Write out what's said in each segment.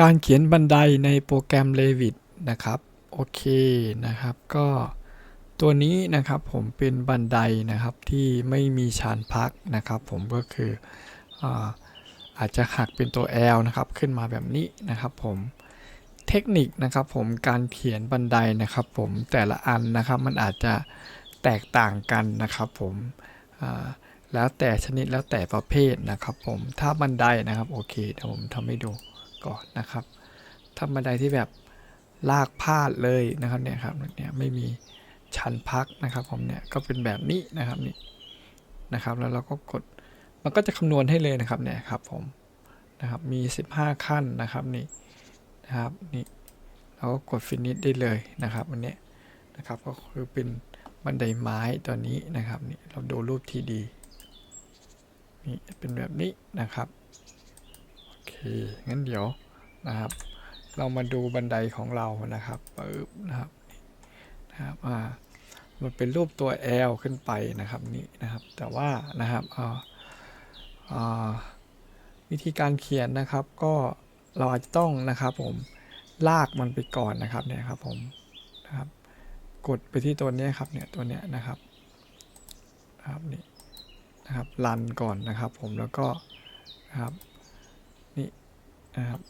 การเขียนบันไดในโปรแกรม Revit นะครับ โอเคนะครับ ก็ตัวนี้นะครับผมเป็นบันไดนะครับที่ไม่มีชานพักนะครับ ผมก็คืออาอาจจะหักเป็นตัว L นะครับ ขึ้นมาแบบนี้นะครับผมเทคนิคนะครับผมการเขียนบันไดนะครับ ผมแต่ละอันนะครับ มันอาจจะแตกต่างกันนะครับ ผมแล้วแต่ชนิดแล้วแต่ประเภทนะครับ ผมถ้าบันไดนะครับโอเคเดี๋ยวผมทำให้ดู ก่อนนะครับถ้าบันไดที่แบบลากพาดเลยนะครับเนี่ยครับเนี่ยไม่มีชันพักนะครับผมเนี่ยก็เป็นแบบนี้นะครับนี่นะครับแล้วเราก็กดมันก็จะคำนวณให้เลยนะครับเนี่ยครับผมนะครับมี 15 ขั้นนะครับนี่นะครับนี่เราก็กดฟินิชได้เลยนะครับอันนี้นะครับก็คือเป็นบันไดไม้ตัวนี้นะครับนี่เราดูรูปทีดีนี่เป็นแบบนี้นะครับ งั้นเดี๋ยวนะครับ เรามาดูบันไดของเรานะครับปึ๊บนะครับนี่นะครับอ่ามันเป็นรูปตัว L ขึ้นไปนะครับนี่นะครับ แต่ว่านะครับอ่าอ่าวิธีการเขียนนะครับก็เราอาจจะต้องนะครับผมลากมันไปก่อนนะครับเนี่ยครับผมนะครับ กดไปที่ตัวนี้ครับเนี่ยตัวเนี้ยนะครับนะครับนี่นะครับรันก่อนนะครับผมแล้วก็นะครับ นะครับ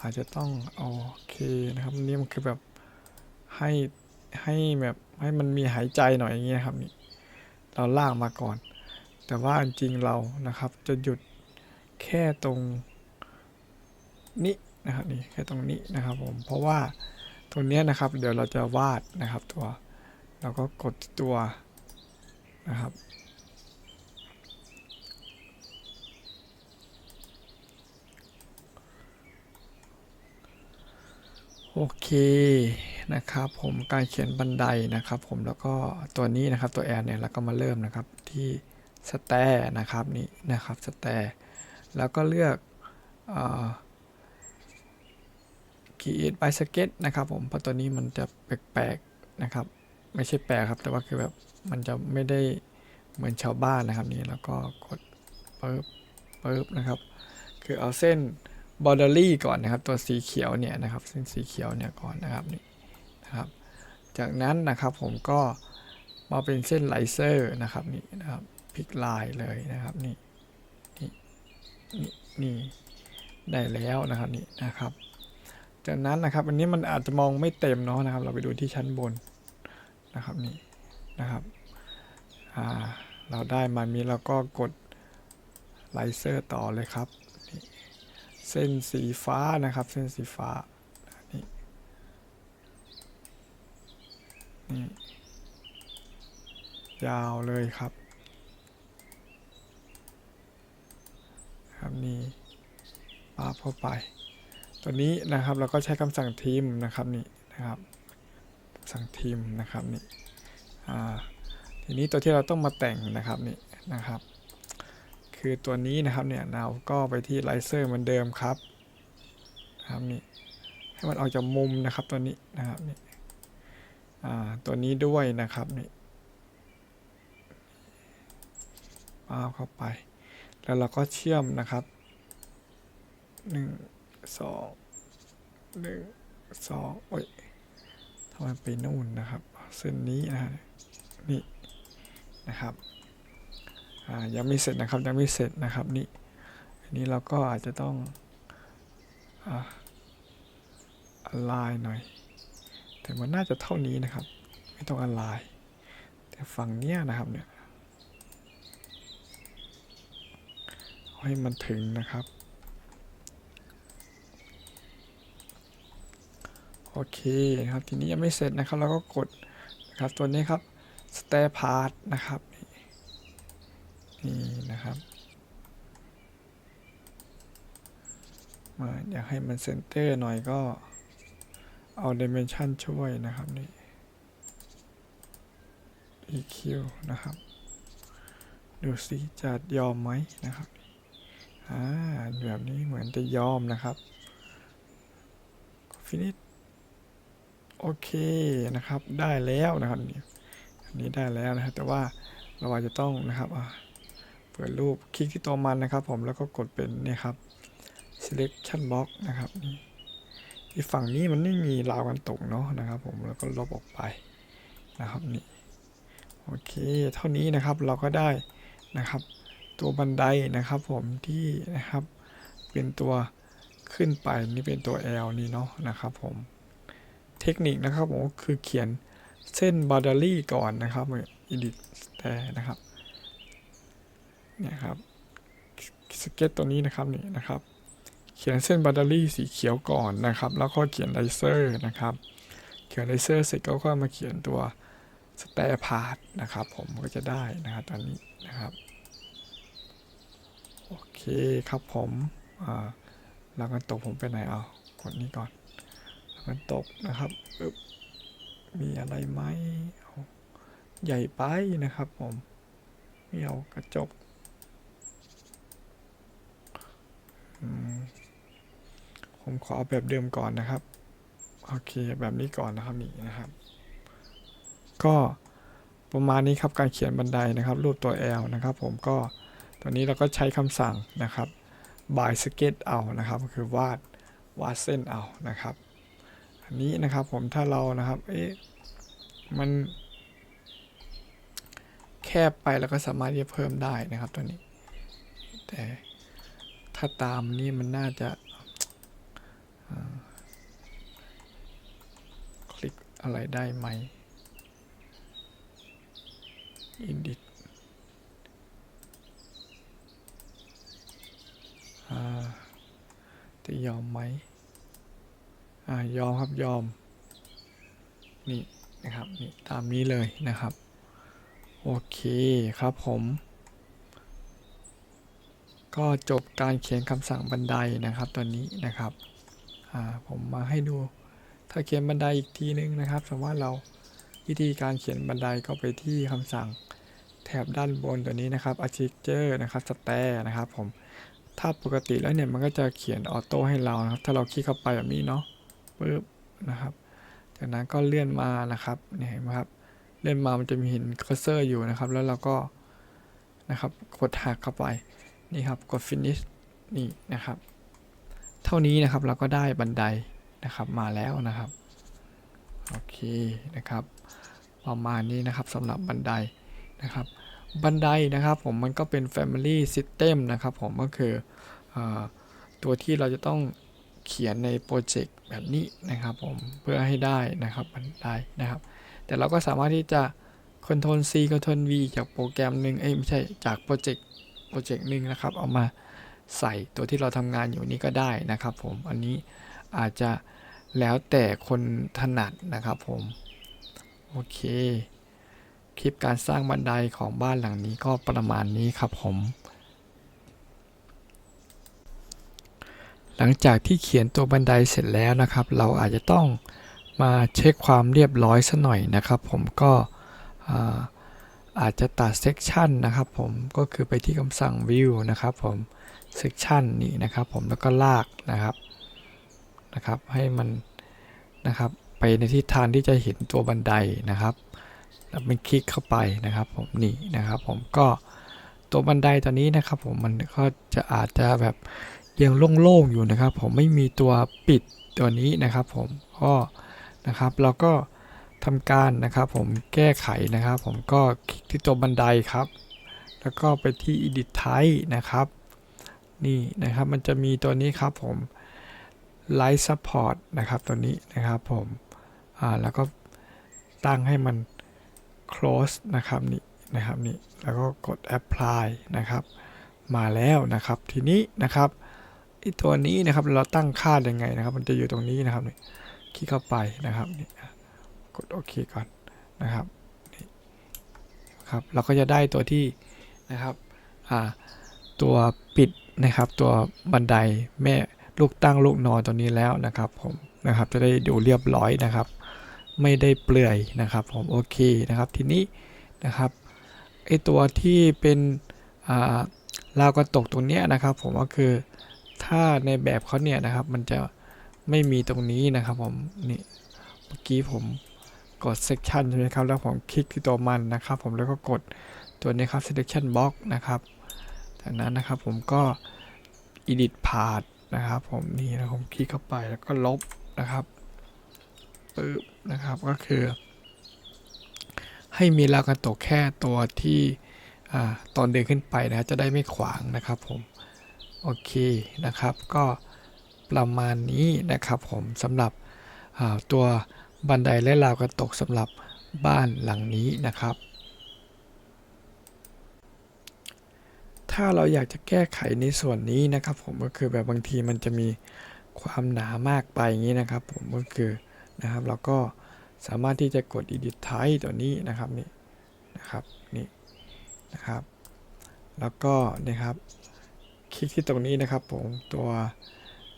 อาจจะต้องโอาเคนะครับนี่มันคือแบบให้ให้แบบให้มันมีหายใจหน่อยอย่างเงี้ยครับนี่เราลากมาก่อน แต่ว่าจริงเรานะครับจะหยุดแค่ตรงนี้นะครับนี่แค่ตรงนี้นะครับผมเพราะว่าตรงเนี้ยนะครับ เดี๋ยวเราจะวาดนะครับตัว เราก็กดตัวนะครับ โอเคนะครับผมการเขียนบันไดนะครับผมแล้วก็ตัวนี้นะครับตัวแอนเนี่ยแล้วก็มาเริ่มนะครับที่สแตร์นะครับนี่นะครับสแตร์แล้วก็เลือกขีดไปสเก็ตนะครับผมเพราะตัวนี้มันจะแปลกๆนะครับ ไม่ใช่แปลกครับ แต่ว่าคือแบบมันจะไม่ได้เหมือนชาวบ้านนะครับนี่แล้วก็กดปึ๊บปึ๊บนะครับ คือเอาเส้น บอร์เดอรี่ก่อนนะครับ ตัวสีเขียวเนี่ยนะครับเส้นสีเขียวเนี่ยก่อนนะครับนี่นะครับ จากนั้นนะครับผมก็มาเป็นเส้นไลเซอร์นะครับนี่นะครับพลิกลายเลยนะครับนี่นี่นี่นี่ได้แล้วนะครับนี่นะครับ จากนั้นนะครับอันนี้มันอาจจะมองไม่เต็มเนาะนะครับ เราไปดูที่ชั้นบนนะครับนี่นะครับอ่าเราได้มามีเราก็กดไลเซอร์ต่อเลยครับ เส้นสีฟ้านะครับ เส้นสีฟ้า นี่ นี่ ยาวเลยครับ ครับนี่ปาบเข้าไป ตัวนี้นะครับเราก็ใช้คำสั่งทีมนะครับนี่นะครับสั่งทีมนะครับนี่ อ่า ทีนี้ตัวที่เราต้องมาแต่งนะครับนี่นะครับ คือตัวนี้นะครับเนี่ยเราก็ไปที่ไลเซอร์เหมือนเดิมครับนะครับนี่ให้มันออกจากมุมนะครับตัวนี้นะครับนี่อ่าตัวนี้ด้วยนะครับนี่ป้าเข้าไป แล้วเราก็เชื่อมนะครับหนึ่งสองหนึ่งสองโอ้ยทำไมไปนู่นนะครับ เส้นนี้นะฮะนี่นะครับ ยังไม่เสร็จนะครับยังไม่เสร็จนะครับนี่อันนี้เราก็อาจจะต้องอ่าลายหน่อย แต่มันน่าจะเท่านี้นะครับ ไม่ต้องอลาย แต่ฝั่งเนี้ยนะครับเนี่ยให้มันถึงนะครับ โอเคนะครับ ทีนี้ยังไม่เสร็จนะครับ เราก็กดนะครับตัวนี้ครับ s t a r part นะครับ นี่นะครับมาอยากให้มันเซนเตอร์หน่อยก็เอา dimension ช่วยนะครับนี่ EQ นะครับ ดูสิจะยอมไหมนะครับอ่าแบบนี้เหมือนจะยอมนะครับ finish โอเคนะครับได้แล้วนะครับนี่อันนี้ได้แล้วนะครับแต่ว่าเราอาจจะต้องนะครับอ่า ปิดรูปคลิกที่ตัวมันนะครับ ผมแล้วก็กดเป็นนี่ครับ selection box นะครับนี่ฝั่งนี้มันไม่มีราวกันตกเนาะนะครับ ผมแล้วก็ลบออกไปนะครับนี่โอเคเท่านี้นะครับเราก็ได้นะครับ ตัวบันไดนะครับผมที่นะครับเป็นตัวขึ้นไปนี่เป็นตัว L นี่เนาะนะครับผมเทคนิคนะครับผมคือเขียนเส้นบ o ด d รี่ก่อนนะครับ edit แต่นะครับ นี่ยครับสเก็ตตัวนี้นะครับนี่นะครับ เขียนเส้นบ o ด d รี่สีเขียวก่อนนะครับ แล้วก็เขียนไลเซอร์นะครับ เขียนไลเซอร์เสร็จก็ค่อยมาเขียนตัวสแตร์พาร์ตนะครับ ผมก็จะได้นะครับตอนนี้นะครับโอเคครับผมอ่าแล้วกันตกผมไปไหนเอากดนี้ก่อนแล้วกันตกนะครับมีอะไรไหมใหญ่ไปนะครับผมไม่เอากระจกอืม ผมขอเอาแบบเดิมก่อนนะครับ โอเค แบบนี้ก่อนนะครับนี่นะครับ ก็ประมาณนี้ครับการเขียนบันไดนะครับ รูปตัว L นะครับ ผมก็ตัวนี้เราก็ใช้คำสั่งนะครับ by sketch เอานะครับก็คือวาดวาดเส้นเอานะครับ อันนี้นะครับผมถ้าเรานะครับเอ๊ะมันแคบไปแล้วก็สามารถที่จะเพิ่มได้นะครับตัวนี้แต่ ถ้าตามนี้มันน่าจะคลิกอะไรได้ไหม edit อ่าจะยอมไหมอ่ายอมครับยอม นี่นะครับ นี่ ตามนี้เลยนะครับ โอเคครับผม ก็จบการเขียนคำสั่งบันไดนะครับตัวนี้นะครับผมมาให้ดูถ้าเขียนบันไดอีกทีนึงนะครับสมมติว่าเราวิธีการเขียนบันไดก็ไปที่คำสั่งแถบด้านบนตัวนี้นะครับ architecture นะครับ stair นะครับผมถ้าปกติแล้วเนี่ยมันก็จะเขียนออโต้ให้เรานะครับ ถ้าเราคลิกเข้าไปแบบนี้เนาะปึ๊บนะครับ จากนั้นก็เลื่อนมานะครับเนี่ยเห็นไหมครับเลื่อนมามันจะมีเห็นเคอร์เซอร์อยู่นะครับ แล้วเราก็นะครับกดหักเข้าไป นี่ครับกด finish นี่นะครับ เท่านี้นะครับเราก็ได้บันไดนะครับมาแล้วนะครับโอเคนะครับ ประมาณนี้นะครับสำหรับบันไดนะครับ บันไดนะครับผมมันก็เป็น Family System นะครับผมก็คืออตัวที่เราจะต้องเขียนในโปรเจกต์แบบนี้นะครับผมเพื่อให้ได้นะครับบันไดนะครับ แต่เราก็สามารถที่จะ Ctrl C Ctrl V จากโปรแกรมหนึ่งเอ้ยไม่ใช่จากโปรเจกต์ โปรเจกต์หนึ่งนะครับ เอามาใส่ตัวที่เราทำงานอยู่นี้ก็ได้นะครับ ผม อันนี้อาจจะแล้วแต่คนถนัดนะครับ ผม โอเค คลิปการสร้างบันไดของบ้านหลังนี้ก็ประมาณนี้ครับผม หลังจากที่เขียนตัวบันไดเสร็จแล้วนะครับ เราอาจจะต้องมาเช็คความเรียบร้อยสัหน่อยนะครับ ผมก็อ่า อาจจะตัดเซกชันนะครับผมก็คือไปที่คำสั่ง view นะครับผมเซกชันนี้นะครับผมแล้วก็ลากนะครับนะครับให้มันนะครับไปในทิศทางที่จะเห็นตัวบันไดนะครับแล้วมันคลิกเข้าไปนะครับผมนี่นะครับผมก็ตัวบันไดตัวนี้นะครับผมมันก็จะอาจจะแบบยังโล่งๆอยู่นะครับ ผมไม่มีตัวปิดตัวนี้นะครับ ผมก็นะครับเราก็ ทำการนะครับ ผมแก้ไขนะครับ ผมก็คลิกที่ตัวบันไดครับ แล้วก็ไปที่ edit type นะครับ นี่นะครับมันจะมีตัวนี้ครับผม light support นะครับตัวนี้นะครับผมอ่าแล้วก็ตั้งให้มัน close นะครับนี่นะครับนี่แล้วก็กด apply นะครับ มาแล้วนะครับทีนี้นะครับไอตัวนี้นะครับเราตั้งค่ายังไงนะครับ มันจะอยู่ตรงนี้นะครับนี่คลิกเข้าไปนะครับนี่ กดโอเคก่อนนะครับครับเราก็จะได้ตัวที่นะครับตัวปิดนะครับตัวบันไดแม่ลูกตั้งลูกนอนตัวนี้แล้วนะครับผมนะครับจะได้ดูเรียบร้อยนะครับ ไม่ได้เปลื่อยนะครับผมโอเคนะครับทีนี้นะครับไอตัวที่เป็นอ่าราวกระตกตรงเนี้ยนะครับ ผมก็คือถ้าในแบบเขาเนี่ยนะครับมันจะไม่มีตรงนี้นะครับผมนี่เมื่อกี้ผม กด section ใช่ไหมครับ แล้วผมคลิกที่ตัวมันนะครับ ผมแล้วก็กดตัวนี้ครับ selection box นะครับจากนั้นนะครับผมก็ edit part นะครับผมนี่นะผมคลิกเข้าไปแล้วก็ลบนะครับปึ๊บนะครับก็คือ ให้มีราวกันตกแค่ตัวที่ตอนเดินขึ้นไปนะจะได้ไม่ขวางนะครับผมโอเคนะครับก็ประมาณนี้นะครับผมสำหรับตัว บันไดและราวกันตกสำหรับบ้านหลังนี้นะครับ ถ้าเราอยากจะแก้ไขในส่วนนี้นะครับ ผมก็คือแบบบางทีมันจะมีความหนามากไปอย่างนี้นะครับ ผมก็คือนะครับเราก็สามารถที่จะกด edit type ตัวนี้นะครับนี่นะครับนี่นะครับ แล้วก็นะครับคลิกที่ตรงนี้นะครับผมตัว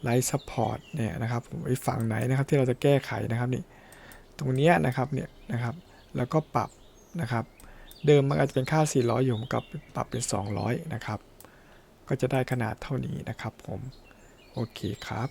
Light Support เนี่ยนะครับผมไอ้ฝั่งไหนนะครับที่เราจะแก้ไขนะครับนี่ ตรงนี้นะครับเนี่ยนะครับ แล้วก็ปรับนะครับ เดิมมันอาจจะเป็นค่า 400 อยู่ผมกับปรับเป็น 200 นะครับ ก็จะได้ขนาดเท่านี้นะครับผม โอเคครับ